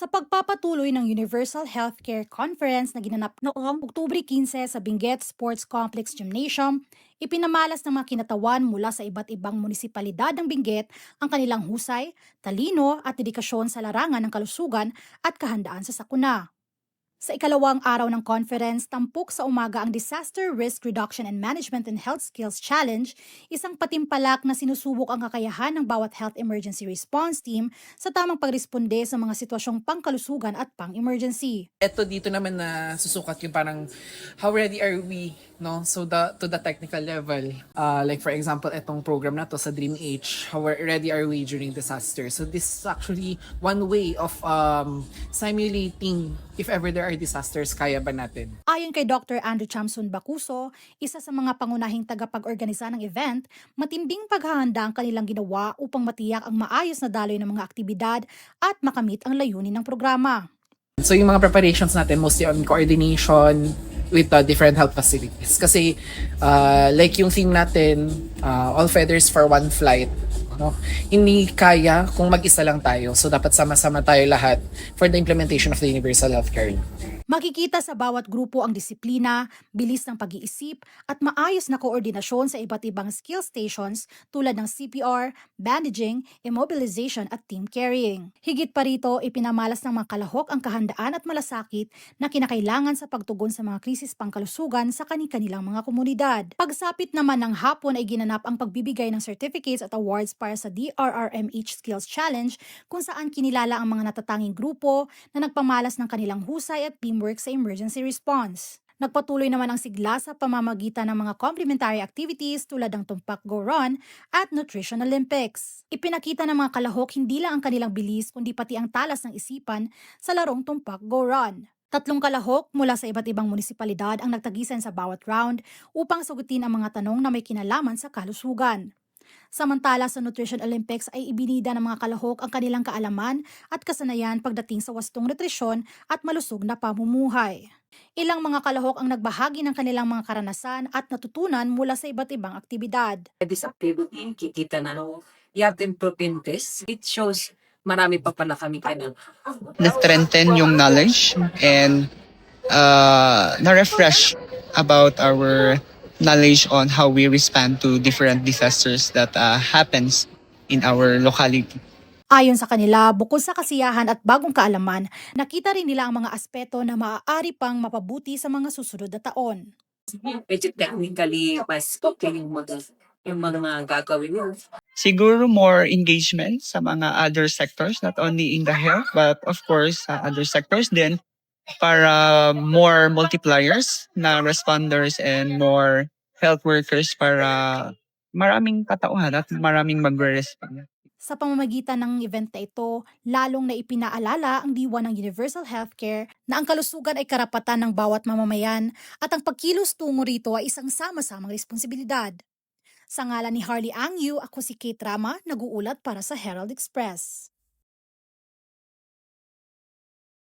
Sa pagpapatuloy ng Universal Healthcare Conference na ginanap noong Oktubre 15 sa Benguet Sports Complex Gymnasium, ipinamalas ng mga kinatawan mula sa iba't ibang munisipalidad ng Benguet ang kanilang husay, talino at dedikasyon sa larangan ng kalusugan at kahandaan sa sakuna. Sa ikalawang araw ng conference, tampok sa umaga ang Disaster Risk Reduction and Management and Health Skills Challenge, isang patimpalak na sinusubok ang kakayahan ng bawat health emergency response team sa tamang pagresponde sa mga sitwasyong pangkalusugan at pang-emergency. Ito dito naman na susukat yung parang how ready are we no so the to the technical level uh, like for example etong program na to sa Dream H how ready are we during disaster so this is actually one way of um, simulating if ever there are disasters kaya ba natin Ayon kay Dr. Andrew Chamson Bacuso, isa sa mga pangunahing tagapag-organisa ng event, matimbing paghahanda ang kanilang ginawa upang matiyak ang maayos na daloy ng mga aktibidad at makamit ang layunin ng programa. So yung mga preparations natin mostly on coordination with the different health facilities. Kasi uh, like yung theme natin, uh, all feathers for one flight. No? Hindi kaya kung mag-isa lang tayo. So dapat sama-sama tayo lahat for the implementation of the universal healthcare. Makikita sa bawat grupo ang disiplina, bilis ng pag-iisip at maayos na koordinasyon sa iba't ibang skill stations tulad ng CPR, bandaging, immobilization at team carrying. Higit pa rito, ipinamalas ng mga kalahok ang kahandaan at malasakit na kinakailangan sa pagtugon sa mga krisis pangkalusugan sa kani-kanilang mga komunidad. Pagsapit naman ng hapon ay ginanap ang pagbibigay ng certificates at awards para sa DRRMH Skills Challenge kung saan kinilala ang mga natatanging grupo na nagpamalas ng kanilang husay at teamwork sa emergency response. Nagpatuloy naman ang sigla sa pamamagitan ng mga complementary activities tulad ng Tumpak Go Run at Nutrition Olympics. Ipinakita ng mga kalahok hindi lang ang kanilang bilis kundi pati ang talas ng isipan sa larong Tumpak Go Run. Tatlong kalahok mula sa iba't ibang munisipalidad ang nagtagisan sa bawat round upang sagutin ang mga tanong na may kinalaman sa kalusugan. Samantala sa Nutrition Olympics ay ibinida ng mga kalahok ang kanilang kaalaman at kasanayan pagdating sa wastong nutrisyon at malusog na pamumuhay. Ilang mga kalahok ang nagbahagi ng kanilang mga karanasan at natutunan mula sa iba't ibang aktibidad. this activity, kikita na no, you have to improve in this. It shows marami pa pala kami kailangan. na-strengthen yung knowledge and uh, na-refresh about our knowledge on how we respond to different disasters that uh, happens in our locality. Ayon sa kanila, bukod sa kasiyahan at bagong kaalaman, nakita rin nila ang mga aspeto na maaari pang mapabuti sa mga susunod na taon. Medyo technically, mas okay yung mga, yung mga, gagawin mo. Siguro more engagement sa mga other sectors, not only in the health, but of course sa other sectors din para more multipliers na responders and more health workers para maraming katauhan at maraming magre-respond. Sa pamamagitan ng event na ito, lalong na ipinaalala ang diwa ng Universal Healthcare na ang kalusugan ay karapatan ng bawat mamamayan at ang pagkilos tungo rito ay isang sama-samang responsibilidad. Sa ngalan ni Harley Angyu, ako si Kate Rama, nag-uulat para sa Herald Express.